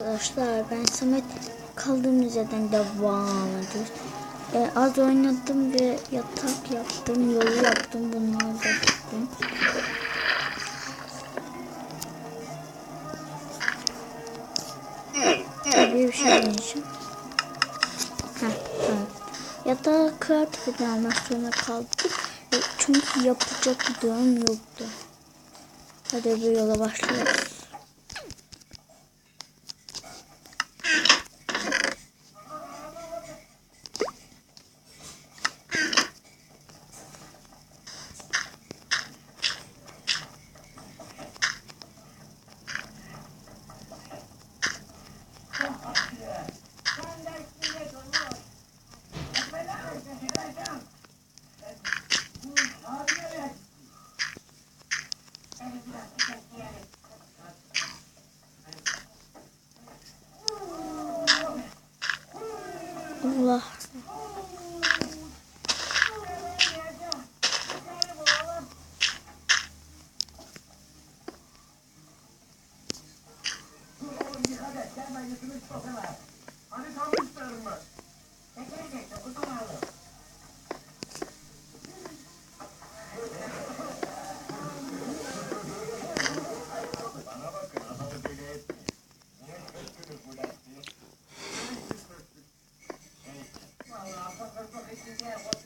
Arkadaşlar ben Samet kaldığımız yerden devam ediyoruz. Ee, az oynadım ve yatak yaptım, yolu yaptım, bunları da yaptım. Tabii bir şey deneyeceğim. Heh, evet. Yatağı kreatif almak zorunda kaldık. E, Çünkü yapacak bir durum yoktu. Hadi bir yola başlıyoruz. Allah. Evet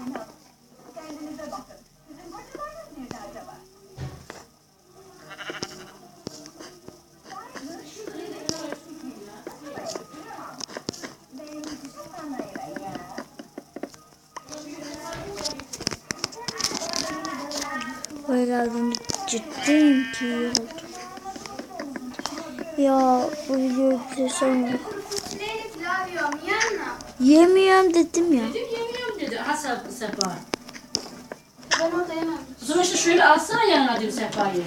yanına. Kendinize bakın. Sizin kocalarınız nerede acaba? Ciddiyim ki oldu. Ya bu videoyu musun? Yemiyorum dedim ya. Ha Sefa. Sefa. Ben orada yemem. Kızım işte şöyle alsana yanına dedim Sefa'yı.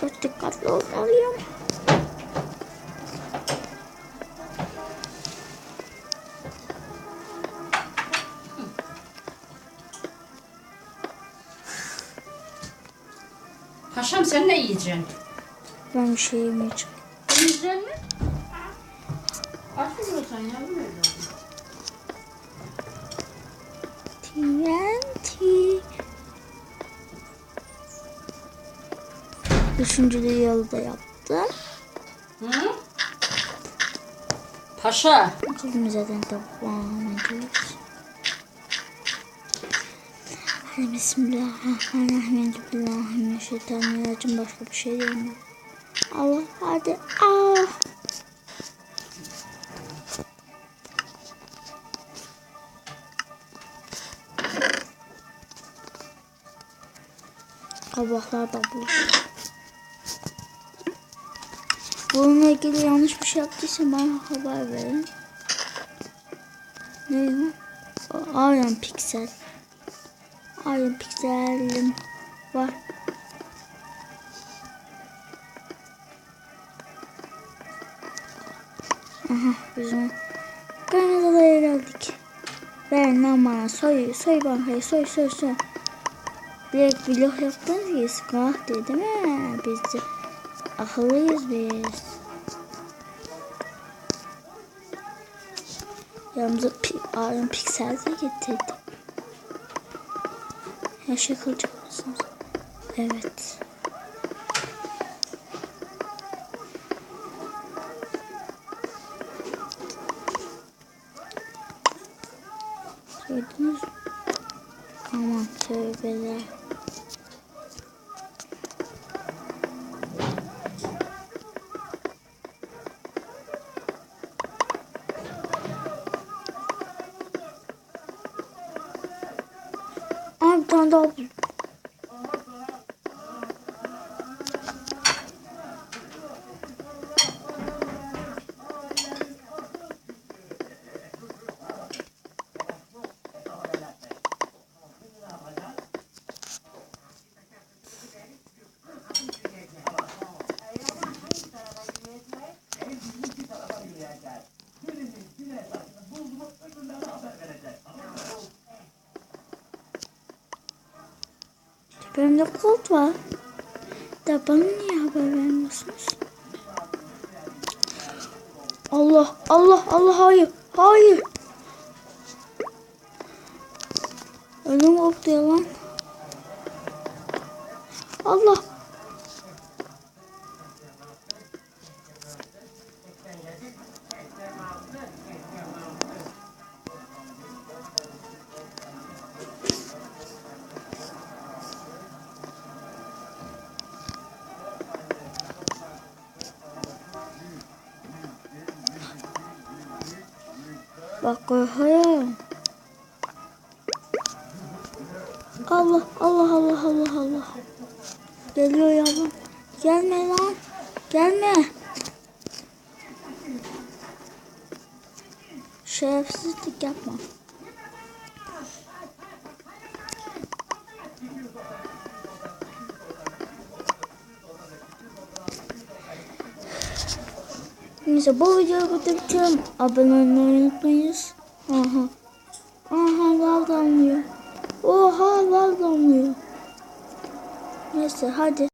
Çok dikkatli olmalıyım. Paşam sen ne yiyeceksin? Ben bir şey yemeyeceğim. Yiyeceksin mi? Aç mı yiyorsan yavrum? TNT. Üçüncü yolu da yaptım. Hı? Paşa. Kaldığımız yerden devam ediyoruz. Hadi bismillahirrahmanirrahim. Bismillahirrahmanirrahim. Başka bir şey diyemiyorum. Allah hadi. Ah. Kabaklar da bu. Bununla ilgili yanlış bir şey yaptıysam bana haber verin. Ne? O, Iron Pixel. Iron Pixel'im var. Aha bizim Kanada'ya geldik. Ver lan bana soy soy bankayı soy soy soy. Direkt vlog yaptınız ki sıkıntı değil mi? Biz de akıllıyız biz. Yanımıza pi Iron Pixel de getirdik. Her şey kılacak mısınız? Evet. Mu? Aman tövbeler. Aa bir tane daha buldum. Tepemde kolt var. Da bana niye haber vermiyorsunuz? Allah Allah Allah hayır hayır. Ölüm koptu ya. Allah. Bak. Allah Allah Allah Allah Allah. Geliyor yavrum. Gelme lan. Gelme. Şerefsizlik yapma. Neyse bu videoyu bitiriyorum. Abone olmayı unutmayınız. Aha. Aha lav damlıyor. Oha lav damlıyor. Neyse hadi.